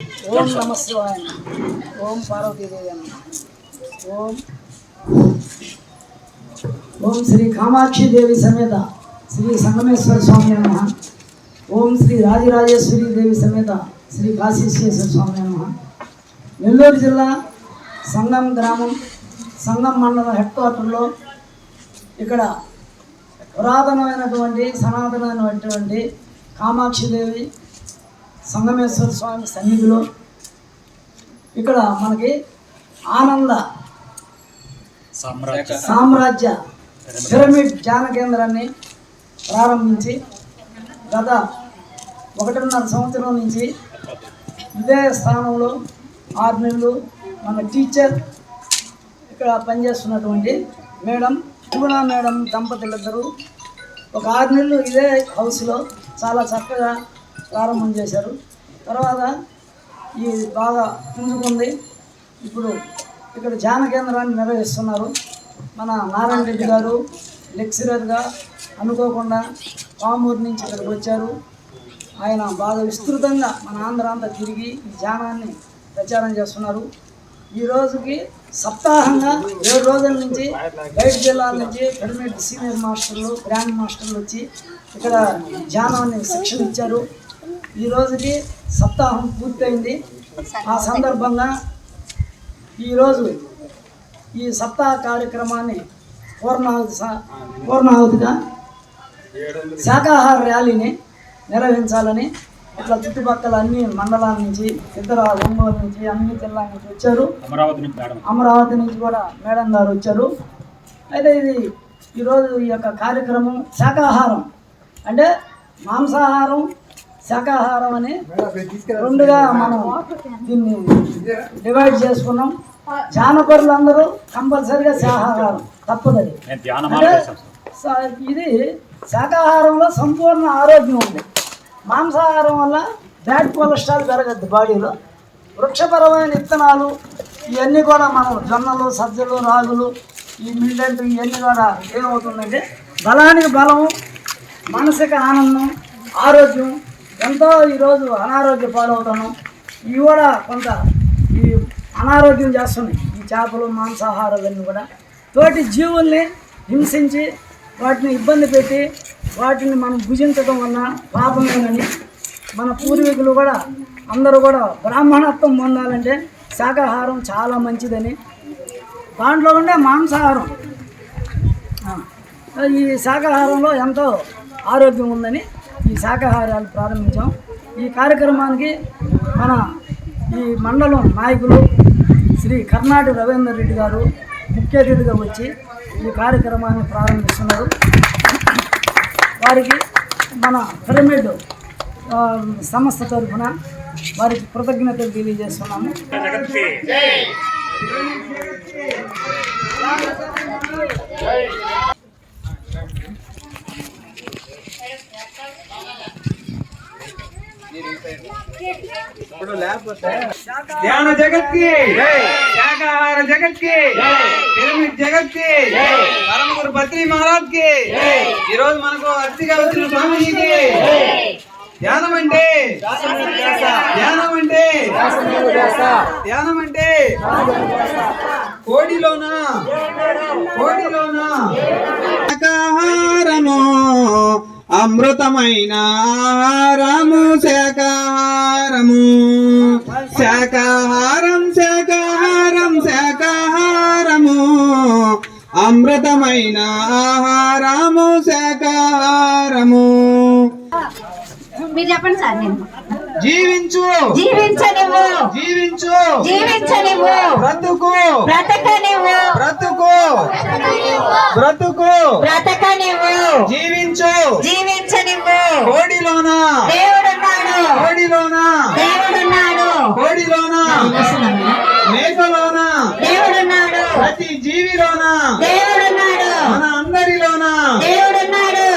ఓం నమ. శివాయ ఓం పార్వతీదేవి అన్న ఓం. ఓం శ్రీ కామాక్షి దేవి సమేత శ్రీ సంగమేశ్వర స్వామి నమ. ఓం శ్రీ రాజరాజేశ్వరి దేవి సమేత శ్రీ కాశీశ్వేశ్వర స్వామి నమ. నెల్లూరు జిల్లా సంగం గ్రామం సంగం మండలం హెడ్ క్వార్టర్లో ఇక్కడ పురాతనమైనటువంటి సనాతనమైనటువంటి కామాక్షిదేవి సంగమేశ్వర స్వామి సన్నిధిలో ఇక్కడ మనకి ఆనంద సామ్రాజ్య సామ్రాజ్య పిరమిడ్ ధ్యాన కేంద్రాన్ని ప్రారంభించి గత ఒకటిన్నర సంవత్సరం నుంచి ఇదే స్థానంలో ఆరు నెలలు మన టీచర్ ఇక్కడ పనిచేస్తున్నటువంటి మేడం పూర్ణ మేడం దంపతులిద్దరూ ఒక ఆరు నెలలు ఇదే హౌస్లో చాలా చక్కగా ప్రారంభం చేశారు. తర్వాత ఈ బాగా పుంజుకుంది. ఇప్పుడు ఇక్కడ ధ్యాన కేంద్రాన్ని నిర్వహిస్తున్నారు. మన నారాయణ రెడ్డి గారు లెక్చరర్గా అనుకోకుండా పామూరు నుంచి ఇక్కడికి వచ్చారు. ఆయన బాగా విస్తృతంగా మన ఆంధ్ర అంతా తిరిగి ఈ ధ్యానాన్ని ప్రచారం చేస్తున్నారు. ఈ రోజుకి సప్తాహంగా ఏడు రోజుల నుంచి బయట జిల్లాల నుంచి పిరమిడ్ సీనియర్ మాస్టర్లు గ్రాండ్ మాస్టర్లు వచ్చి ఇక్కడ ధ్యానాన్ని శిక్షణ ఇచ్చారు. ఈ రోజుకి సప్తాహం పూర్తయింది. ఆ సందర్భంగా ఈరోజు ఈ సప్తాహ కార్యక్రమాన్ని పూర్ణాహుతి పూర్ణాహుతిగా శాకాహార ర్యాలీని నిర్వహించాలని ఇట్లా చుట్టుపక్కల అన్ని మండలాల నుంచి ఇతర ఒంగోలు నుంచి అన్ని జిల్లాల నుంచి వచ్చారు. అమరావతి నుంచి అమరావతి నుంచి కూడా మేడం గారు వచ్చారు. అయితే ఇది ఈరోజు ఈ యొక్క కార్యక్రమం శాకాహారం అంటే మాంసాహారం శాకాహారం అని రెండుగా మనం దీన్ని డివైడ్ చేసుకున్నాం. జానపరులు అందరూ కంపల్సరిగా శాకాహారం తప్పదది. ఇది శాకాహారంలో సంపూర్ణ ఆరోగ్యం ఉంది. మాంసాహారం వల్ల బ్యాడ్ కొలెస్ట్రాల్ పెరగద్దు బాడీలో. వృక్షపరమైన విత్తనాలు ఇవన్నీ కూడా మనం జొన్నలు సజ్జలు రాగులు ఈ మిల్లెట్ ఇవన్నీ కూడా ఏమవుతుందంటే బలానికి బలం మానసిక ఆనందం ఆరోగ్యం ఎంతో ఈరోజు అనారోగ్య పాలవుతాను ఇవి కూడా కొంత ఈ అనారోగ్యం చేస్తున్నాయి ఈ చేపలు మాంసాహారాలన్నీ కూడా. తోటి జీవుల్ని హింసించి వాటిని ఇబ్బంది పెట్టి వాటిని మనం భుజించడం వలన పాపమేనని మన పూర్వీకులు కూడా అందరూ కూడా బ్రాహ్మణత్వం పొందాలంటే శాకాహారం చాలా మంచిదని. దాంట్లో ఉండే మాంసాహారం. ఈ శాకాహారంలో ఎంతో ఆరోగ్యం ఉందని ఈ శాకాహారాలు ప్రారంభించాం. ఈ కార్యక్రమానికి మన ఈ మండలం నాయకులు శ్రీ కర్ణాటక రవీందర్ రెడ్డి గారు ముఖ్య అతిథిగా వచ్చి ఈ కార్యక్రమాన్ని ప్రారంభిస్తున్నారు. వారికి మన పిరమిడ్ సంస్థ తరఫున వారికి కృతజ్ఞతలు తెలియజేస్తున్నాము. ధ్యాన జగత్కి శాకాహార జగత్కి పిరమిడ్ జగత్కి పరమగురు బద్రీ మహారాజ్కి ఈ రోజు మనకు అతిథిగా వచ్చిన స్వామీజీకి ధ్యానం అంటే ధ్యానం అంటే ధ్యానం అంటే కోడిలోనా కోడిలోనా. శాకాహారము అమృతమైన ఆహారము శాకాహారము అమృతమైన ఆహారము సకారము మీరు చెప్పండి సార్ జీవించు. జీవించనివ్వు. జీవించు. జీవించనివ్వు. బ్రతుకు. బ్రతకనివ్వు. బ్రతుకు. బ్రతుకు. బ్రతకనివ్వు. జీవించు. జీవించనివ్వు. కోడిలోన? దేవుడున్నాడు. కోడిలోన? దేవుడున్నాడు. కోడిలోన? మేకలోన? దేవుడున్నాడు. ప్రతి జీవిలోనా?